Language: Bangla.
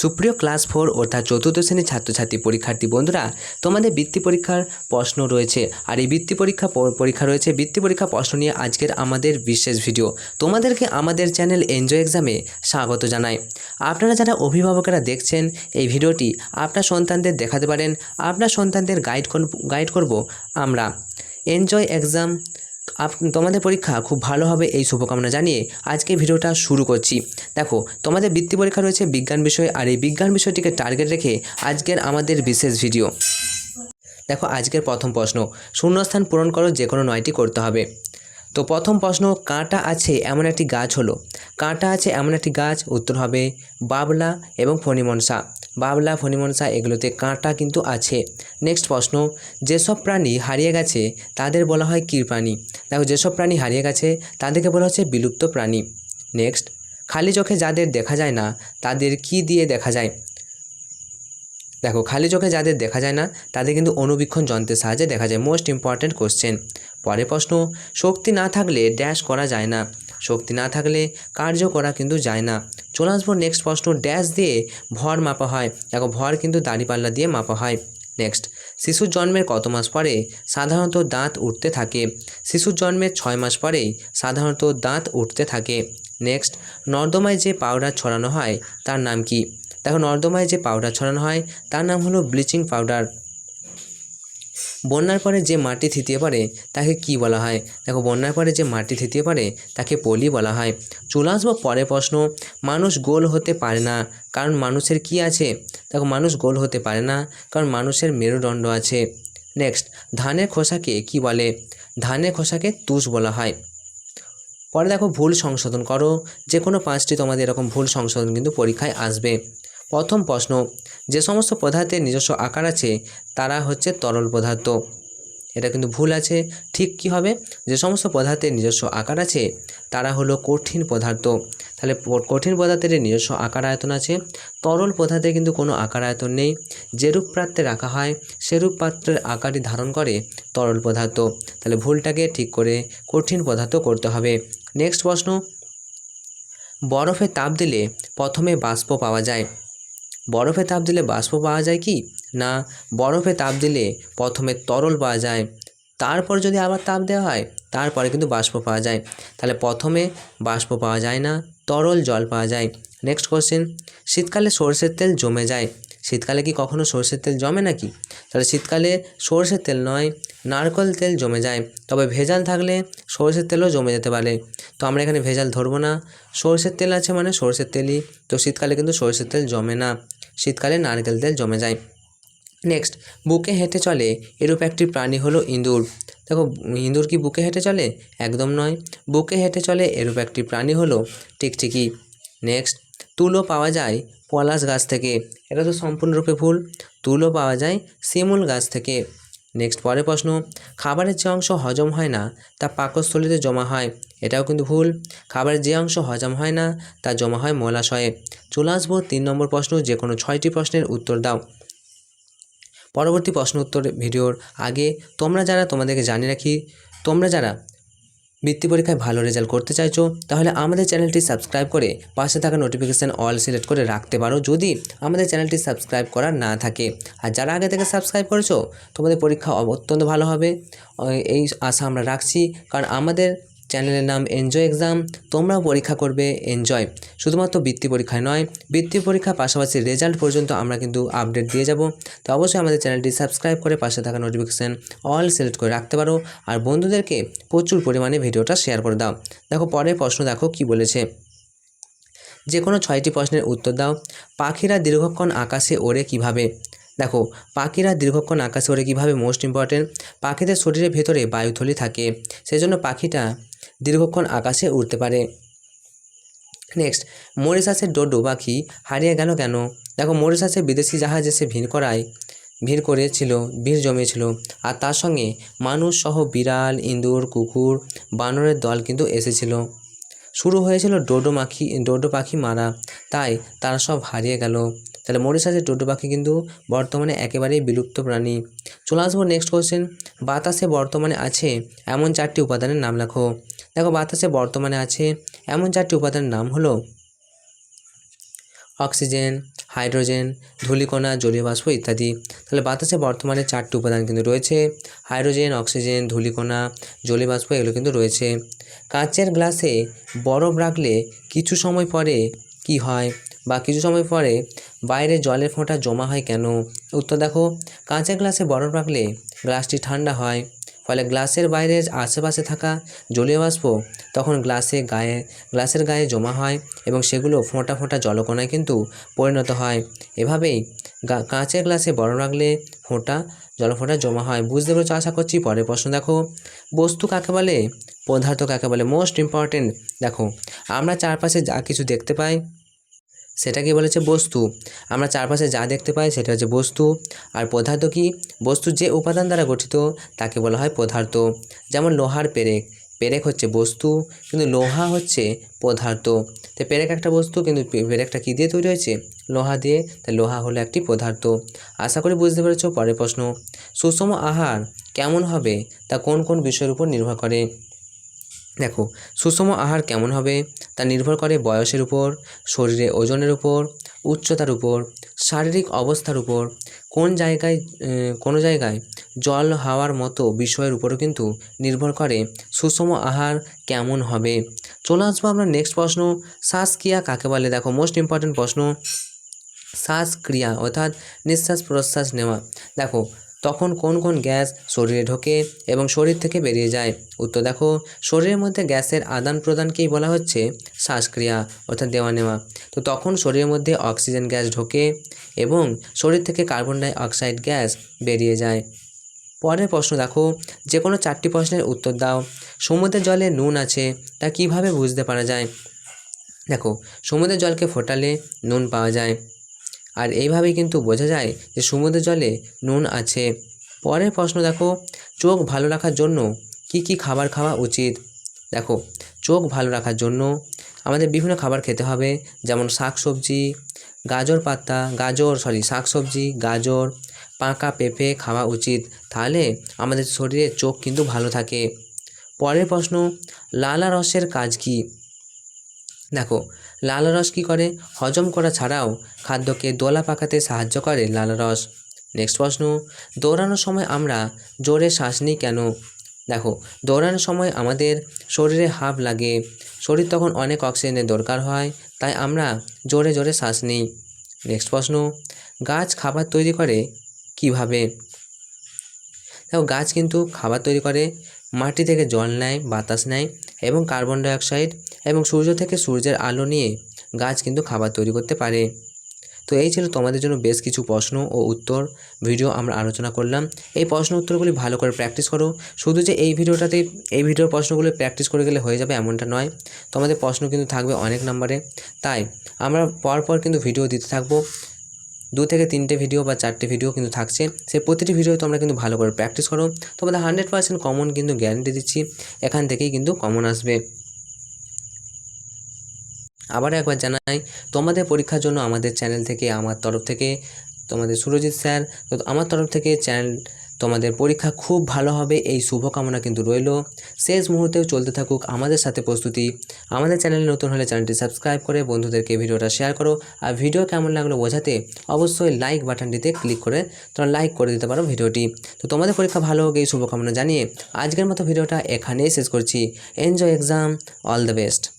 সুপ্রিয় ক্লাস ফোর অর্থাৎ চতুর্থ শ্রেণির ছাত্রছাত্রী পরীক্ষার্থী বন্ধুরা, তোমাদের বৃত্তি পরীক্ষার প্রশ্ন রয়েছে। আর এই বৃত্তি পরীক্ষা পরীক্ষা রয়েছে। বৃত্তি পরীক্ষা প্রশ্ন নিয়ে আজকের আমাদের বিশেষ ভিডিও। তোমাদেরকে আমাদের চ্যানেল এনজয় এক্সামে স্বাগত জানাই। আপনারা যারা অভিভাবকেরা দেখছেন, এই ভিডিওটি আপনার সন্তানদের দেখাতে পারেন। আপনার সন্তানদের গাইড গাইড করব আমরা। এনজয় এক্সাম তোমাদের পরীক্ষা খুব ভালো হবে এই শুভকামনা জানিয়ে আজকে ভিডিওটা শুরু করছি। দেখো, তোমাদের বৃত্তি পরীক্ষা রয়েছে বিজ্ঞান বিষয় আর এই বিজ্ঞান বিষয়টিকে টার্গেট রেখে আজকের আমাদের বিশেষ ভিডিও দেখো, আজকের প্রথম প্রশ্ন, শূন্যস্থান পূরণ করো যে কোনো নয়টি করতে হবে। তো প্রথম প্রশ্ন, কাঁটা আছে এমন একটি গাছ হলো। কাঁটা আছে এমন একটি গাছ, উত্তর হবে বাবলা এবং ফণিমনসা। বাবলা, ফণিমনসা এগুলোতে কাঁটা কিন্তু আছে। নেক্সট প্রশ্ন, যেসব প্রাণী হারিয়ে গেছে তাদের বলা হয় কী প্রাণী? দেখো, যেসব প্রাণী হারিয়ে গেছে তাদেরকে বলা হচ্ছে বিলুপ্ত প্রাণী। নেক্সট, খালি চোখে যাদের দেখা যায় না তাদের কি দিয়ে দেখা যায়? দেখো, খালি চোখে যাদের দেখা যায় না তাদের কিন্তু অনুবীক্ষণ যন্ত্রের সাহায্যে দেখা যায়। Most important question. পরের প্রশ্ন, শক্তি না থাকলে ড্যাশ করা যায় না। শক্তি না থাকলে কার্য করা কিন্তু যায় না। চলে আসব নেক্সট প্রশ্ন ড্যাশ দিয়ে ভর মাপা হয়। দেখো ভর কিন্তু দাড়িপাল্লা দিয়ে মাপা হয়। নেক্সট শিশুর জন্মের কত মাস পরে সাধারণত দাঁত উঠতে থাকে? শিশুর জন্মের ছয় মাস পরেই সাধারণত দাঁত উঠতে থাকে। নেক্সট নর্দমায় যে পাউডার ছড়ানো হয়, তার নাম কি? দেখো নর্দমায় যে পাউডার ছড়ানো হয়, তার নাম হলো ব্লিচিং পাউডার বন্যার পরে যে মাটি থিতিয়ে পারে তাকে কি বলা হয়? দেখো, বন্যার পরে যে মাটি থিতিয়ে পারে তাকে পলি বলা হয়। চলে আসব পরের প্রশ্ন। মানুষ গোল হতে পারে না, কারণ মানুষের কি আছে? দেখো, মানুষ গোল হতে পারে না, কারণ মানুষের মেরুদণ্ড আছে। নেক্সট ধানের খোসাকে কি বলে? ধানের খোসাকে তুষ বলা হয়। পরে দেখো, ভুল সংশোধন করো। যে কোনো পাঁচটি তোমাদের এরকম ভুল সংশোধন কিন্তু পরীক্ষায় আসবে। প্রথম প্রশ্ন, যে সমস্ত পদার্থের নিজস্ব আকার আছে, তারা হচ্ছে তরল পদার্থ। এটা কিন্তু ভুল আছে। ঠিক কি হবে? যে সমস্ত পদার্থের নিজস্ব আকার আছে, তারা হলো কঠিন পদার্থ। তাহলে কঠিন পদার্থের নিজস্ব আকার আয়তন আছে, তরল পদার্থের কিন্তু কোনো আকার আয়তন নেই। যেরূপ পাত্রে রাখা হয় সেরূপ পাত্রের আকারই ধারণ করে তরল পদার্থ। তাহলে ভুলটাকে ঠিক করে কঠিন পদার্থ করতে হবে। নেক্সট প্রশ্ন, বরফে তাপ দিলে প্রথমে বাষ্প পাওয়া যায়। বরফে তাপ দিলে বাষ্প পাওয়া যায় কি? না, বরফে তাপ দিলে প্রথমে তরল পাওয়া যায়, তারপর যদি আবার তাপ দেওয়া হয়, তারপরে কিন্তু বাষ্প পাওয়া যায়। তাহলে প্রথমে বাষ্প পাওয়া যায় না, তরল জল পাওয়া যায়। নেক্সট কোশ্চেন শীতকালে সরষের তেল জমে যায়। শীতকালে কি কখনো সরষের তেল জমে নাকি? তাহলে শীতকালে সরষের তেল নয় নারকল তেল জমে যায়। তবে ভেজাল থাকলে সরষের তেলও জমে যেতে পারে। তো আমরা এখানে ভেজাল ধরবো না। সরষের তেল আছে মানে সরষের তেলই। তো শীতকালে কিন্তু সরষের তেল জমে না। শীতকালে নারকেল তেল জমে যায়। নেক্সট বুকে হেঁটে চলে এরূপ একটি প্রাণী হলো ইঁদুর। দেখো, ইঁদুর কি বুকে হেঁটে চলে? একদম নয়। বুকে হেঁটে চলে এরূপ একটি প্রাণী হলো টিকটিকি। নেক্সট তুলো পাওয়া যায় পলাশ গাছ থেকে। এটা তো সম্পূর্ণরূপে ভুল। তুলো পাওয়া যায় শিমুল গাছ থেকে। নেক্সট পরের প্রশ্ন, খাবারের যে অংশ হজম হয় না, তা পাকস্থলীতে জমা হয়, এটাও কিন্তু ভুল। খাবারের যে অংশ হজম হয় না, তা জমা হয় মলাশয়ে। চলে আসব তিন নম্বর প্রশ্ন যে কোনো ছয়টি প্রশ্নের উত্তর দাও। পরবর্তী প্রশ্ন উত্তর ভিডিওর আগে, তোমরা যারা তোমাদেরকে জানিয়ে রাখি, তোমরা যারা বৃত্তি পরীক্ষায় ভালো রেজাল্ট করতে চাইছো, তাহলে আমাদের চ্যানেলটি সাবস্ক্রাইব করে পাশে থাকা নোটিফিকেশান অল সিলেক্ট করে রাখতে পারো যদি আমাদের চ্যানেলটি সাবস্ক্রাইব করা না থাকে। আর যারা আগে থেকে সাবস্ক্রাইব করেছ, তোমাদের পরীক্ষা অত্যন্ত ভালো হবে। এই আশা আমরা রাখছি। কারণ আমাদের চ্যানেলের নাম এনজয় এক্সাম তোমরাও পরীক্ষা করবে এনজয় শুধুমাত্র বৃত্তি পরীক্ষায় নয়, বৃত্তি পরীক্ষার পাশাপাশি রেজাল্ট পর্যন্ত আমরা কিন্তু আপডেট দিয়ে যাব। তো অবশ্যই আমাদের চ্যানেলটি সাবস্ক্রাইব করে পাশে থাকা নোটিফিকেশান অল সিলেক্ট করে রাখতে পারো। আর বন্ধুদেরকে প্রচুর পরিমাণে ভিডিওটা শেয়ার করে দাও। দেখো, পরের প্রশ্ন দেখো কি বলেছে। যে কোনো ছয়টি প্রশ্নের উত্তর দাও। পাখিরা দীর্ঘক্ষণ আকাশে ওড়ে কীভাবে? দেখো, পাখিরা দীর্ঘক্ষণ আকাশে ওড়ে কীভাবে মোস্ট ইম্পর্টেন্ট পাখিদের শরীরের ভেতরে বায়ুথলি থাকে, সেজন্য পাখিটা দীর্ঘক্ষণ আকাশে উড়তে পারে। নেক্সট মরিশাসের ডোডো পাখি হারিয়ে গেল কেন? দেখো, মরিশাসে বিদেশি জাহাজ এসে ভিড় করায়, ভিড় করেছিল, ভিড় জমিয়েছিল, আর তার সঙ্গে মানুষ সহ বিড়াল, ইঁদুর, কুকুর, বানরের দল কিন্তু এসেছিল। শুরু হয়েছিল ডোডো মাখি, ডোডো পাখি মারা, তাই তারা সব হারিয়ে গেল। তাহলে মরিশাসের টোটো পাখি কিন্তু বর্তমানে একেবারেই বিলুপ্ত প্রাণী। চলে আসব নেক্সট কোশ্চেন বাতাসে বর্তমানে আছে এমন চারটি উপাদানের নাম লেখো। দেখো, বাতাসে বর্তমানে আছে এমন চারটি উপাদানের নাম হলো অক্সিজেন, হাইড্রোজেন, ধূলিকণা, জলীয় বাষ্প ইত্যাদি। তাহলে বাতাসে বর্তমানে চারটি উপাদান কিন্তু রয়েছে, হাইড্রোজেন, অক্সিজেন, ধূলিকণা, জলীয় বাষ্প এগুলো কিন্তু রয়েছে। কাঁচের গ্লাসে বরফ রাখলে কিছু সময় পরে কি হয়? বা কিছু সময় পরে বাইরে জলের ফোঁটা জমা হয় কেন? উত্তর দেখো, কাঁচের গ্লাসে বরফ রাখলে গ্লাসটি ঠান্ডা হয়। ফলে গ্লাসের বাইরে আশেপাশে থাকা জলীয় বাষ্প তখন গ্লাসে গায়ে, গ্লাসের গায়ে জমা হয় এবং সেগুলো ফোঁটা ফোঁটা জলকণায় কিন্তু পরিণত হয়। এভাবেই কাঁচের গ্লাসে বরফ রাখলে ফোঁটা, জলফোঁটা জমা হয়। বুঝতে পেরেছ? আশা করছি পরের প্রশ্ন দেখো। বস্তু কাকে বলে? পদার্থ কাকে বলে? মোস্ট ইম্পর্টেন্ট দেখো, আমরা চারপাশে যা কিছু দেখতে পাই সেটাকে বলেছে বস্তু। আমরা চারপাশে যা দেখতে পাই সেটা হচ্ছে বস্তু। আর পদার্থ কি? বস্তু যে উপাদান দ্বারা গঠিত, তাকে বলা হয় পদার্থ। যেমন লোহার পেরেক। পেরেক হচ্ছে বস্তু, কিন্তু লোহা হচ্ছে পদার্থ। তো পেরেক একটা বস্তু, কিন্তু পেরেকটা কী দিয়ে তৈরি হয়েছে? লোহা দিয়ে। তাই লোহা হলো একটি পদার্থ। আশা করি বুঝতে পেরেছ পরের প্রশ্ন। সুষম আহার কেমন হবে? তা কোন কোন বিষয়ের উপর নির্ভর করে? দেখো, সুষম আহার কেমন হবে? তা নির্ভর করে বয়সের উপর, শরীরে ওজনের উপর, উচ্চতার উপর, শারীরিক অবস্থার উপর। কোন জায়গায় কোনো জায়গায় জল হাওয়ার মতো বিষয়ের উপরও কিন্তু নির্ভর করে সুষম আহার কেমন হবে। চলে আসব আমরা নেক্সট প্রশ্ন, শ্বাসক্রিয়া কাকে বলে? দেখো মোস্ট ইম্পর্ট্যান্ট প্রশ্ন, শ্বাসক্রিয়া অর্থাৎ নিঃশ্বাস প্রশ্বাস নেওয়া। দেখো তখন কোন কোন গ্যাস শরীরে ঢোকে এবং শরীর থেকে বেরিয়ে যায়? উত্তর দেখো, শরীরের মধ্যে গ্যাসের আদান প্রদানকেই বলা হচ্ছে? শ্বাসক্রিয়া, অর্থাৎ দেওয়া নেওয়া। তো তখন শরীরের মধ্যে অক্সিজেন গ্যাস ঢোকে এবং শরীর থেকে কার্বন ডাই অক্সাইড গ্যাস বেরিয়ে যায়। পরের প্রশ্ন দেখো, যে কোনো চারটি প্রশ্নের উত্তর দাও। সমুদ্রের জলে নুন আছে, তা কীভাবে বুঝতে পারা যায়? দেখো, সমুদ্রের জলকে ফোটালে নুন পাওয়া যায়। আর এইভাবেই কিন্তু বোঝা যায় যে সমুদ্রের জলে নুন আছে। পরের প্রশ্ন দেখো, চোখ ভালো রাখার জন্য কি কি খাবার খাওয়া উচিত? দেখো, চোখ ভালো রাখার জন্য আমাদের বিভিন্ন খাবার খেতে হবে, যেমন শাক সবজি গাজর পাতা, গাজর সরি শাক সবজি গাজর, পাকা পেঁপে খাওয়া উচিত। তাহলে আমাদের শরীরে চোখ কিন্তু ভালো থাকে। পরের প্রশ্ন, লালা রসের কাজ কী? দেখো লাল রস কী করে? হজম করা ছাড়াও খাদ্যকে দোলা পাকাতে সাহায্য করে লাল রস নেক্সট প্রশ্ন, দৌড়ানোর সময় আমরা জোরে শ্বাস নিই কেন? দেখো, দৌড়ানোর সময় আমাদের শরীরে হাফ লাগে। শরীর তখন অনেক অক্সিজেনের দরকার হয়, তাই আমরা জোরে জোরে শ্বাস নিই। নেক্সট প্রশ্ন, গাছ খাবার তৈরি করে কীভাবে? দেখো, গাছ কিন্তু খাবার তৈরি করে, মাটি থেকে জল নেয়, বাতাস নেয় এবং কার্বন ডাইঅক্সাইড এবং সূর্য থেকে সূর্যের আলো নিয়ে গাছ কিন্তু খাবার তৈরি করতে পারে। তো এই ছিল তোমাদের জন্য বেশ কিছু প্রশ্ন ও উত্তর ভিডিও আমরা আলোচনা করলাম। এই প্রশ্ন উত্তরগুলি ভালো করে প্র্যাকটিস করো। শুধু যে এই ভিডিওটাতে, এই ভিডিওর প্রশ্নগুলো প্র্যাকটিস করে গেলে হয়ে যাবে এমনটা নয়। তোমাদের প্রশ্ন কিন্তু থাকবে অনেক নম্বরে। তাই আমরা পরপর কিন্তু ভিডিও দিতে থাকব। দু থেকে তিনটে ভিডিও বা চারটে ভিডিও কিন্তু থাকছে। সেই প্রতিটি ভিডিও তোমরা কিন্তু ভালো করে প্র্যাকটিস করো। তোমাদের হান্ড্রেড পার্সেন্ট কমন কিন্তু গ্যারেন্টি দিচ্ছি। এখান থেকেই কিন্তু কমন আসবে। আবার একবার জানাই, তোমাদের পরীক্ষার জন্য আমাদের চ্যানেল থেকে, আমার তরফ থেকে, তোমাদের সুরজিৎ স্যার, তো আমার তরফ থেকে চ্যানেল, তোমাদের পরীক্ষা খুব ভালো হবে, এই শুভকামনা কিন্তু রইল। শেষ মুহূর্তেও চলতে থাকুক আমাদের সাথে প্রস্তুতি। আমাদের চ্যানেলে নতুন হলে চ্যানেলটি সাবস্ক্রাইব করে বন্ধুদেরকে ভিডিওটা শেয়ার করো। আর ভিডিও কেমন লাগল বোঝাতে অবশ্যই লাইক বাটনটিতে ক্লিক করে তোমরা লাইক করে দিতে পারো ভিডিওটি। তো তোমাদের পরীক্ষা ভালো হোক, এই শুভকামনা জানিয়ে আজকের মতো ভিডিওটা এখানেই শেষ করছি। Enjoy exam all the best